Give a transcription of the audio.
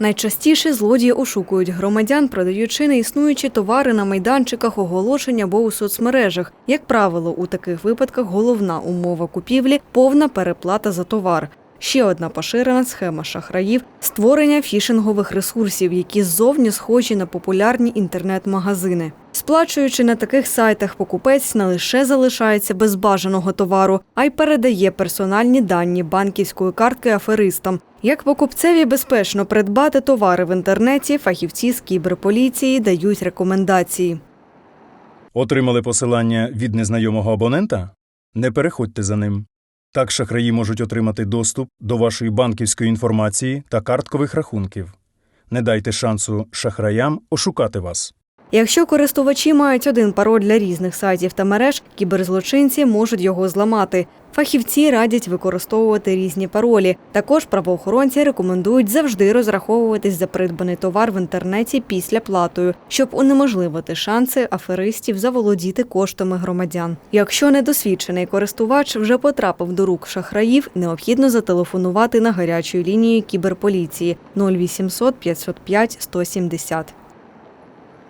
Найчастіше злодії ошукують громадян, продаючи неіснуючі товари на майданчиках оголошень або у соцмережах. Як правило, у таких випадках головна умова купівлі повна переплата за товар. Ще одна поширена схема шахраїв створення фішингових ресурсів, які ззовні схожі на популярні інтернет-магазини. Сплачуючи на таких сайтах, покупець не лише залишається без бажаного товару, а й передає персональні дані банківської картки аферистам. Як покупцеві безпечно придбати товари в інтернеті, фахівці з кіберполіції дають рекомендації. Отримали посилання від незнайомого абонента? Не переходьте за ним. Так шахраї можуть отримати доступ до вашої банківської інформації та карткових рахунків. Не дайте шансу шахраям ошукати вас. Якщо користувачі мають один пароль для різних сайтів та мереж, кіберзлочинці можуть його зламати. Фахівці радять використовувати різні паролі. Також правоохоронці рекомендують завжди розраховуватись за придбаний товар в інтернеті після платою, щоб унеможливити шанси аферистів заволодіти коштами громадян. Якщо недосвідчений користувач вже потрапив до рук шахраїв, необхідно зателефонувати на гарячу лінію кіберполіції 0800 505 170.